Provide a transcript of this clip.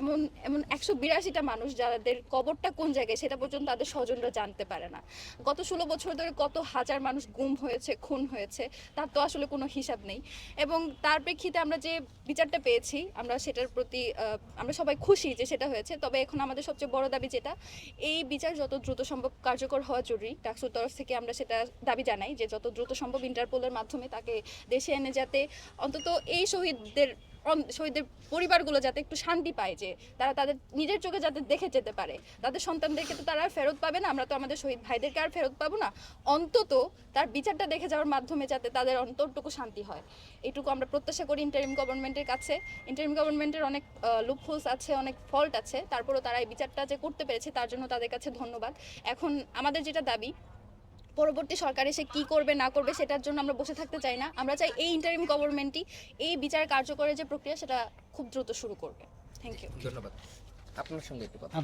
এমন এমন একশো বিরাশিটা মানুষ যাদের কবরটা কোন জায়গায় সেটা পর্যন্ত তাদের স্বজনরা জানতে পারে না। গত ষোলো বছর ধরে কত হাজার মানুষ গুম হয়েছে, খুন হয়েছে, তার তো আসলে কোনো হিসাব নেই। এবং তার প্রেক্ষিতে আমরা যে বিচারটা পেয়েছি, আমরা সেটার প্রতি আমরা সবাই খুশি যে সেটা হয়েছে। তবে এখন আমাদের সবচেয়ে বড় দাবি যেটা, এই বিচার যত দ্রুত সম্ভব কার্যকর হওয়া জরুরি। ডাকসুর তরফ থেকে আমরা সেটা দাবি জানাই যে যত দ্রুত সম্ভব ইন্টারপোলের মাধ্যমে তাকে দেশে এনে যাতে অন্তত এই শহীদদের শহীদদের পরিবারগুলো যাতে একটু শান্তি পায় যে তারা তাদের নিজের চোখে যাতে দেখে যেতে পারে। তাদের সন্তানদেরকে তো তারা ফেরত পাবে না, আমরা তো আমাদের শহীদ ভাইদেরকে আর ফেরত পাবো না। অন্তত তার বিচারটা দেখে যাওয়ার মাধ্যমে যাতে তাদের অন্তরটুকু শান্তি হয়। এটুকু আমরা প্রত্যাশা করি ইন্টারিম গভর্নমেন্টের কাছে। ইন্টারিম গভর্নমেন্টের অনেক লুপহোলস আছে, অনেক ফল্ট আছে। তারপরেও তারা এই বিচারটা যে করতে পেরেছে, তার জন্য তাদের কাছে ধন্যবাদ। এখন আমাদের যেটা দাবি পরবর্তী সরকার এসে কি করবে না করবে সেটার জন্য আমরা বসে থাকতে চাই না। আমরা চাই এই ইন্টারিম গভর্নমেন্টই এই বিচার কার্যকরের যে প্রক্রিয়া সেটা খুব দ্রুত শুরু করবে। থ্যাংক ইউ ধন্যবাদ। আপনার সঙ্গে একটু কথা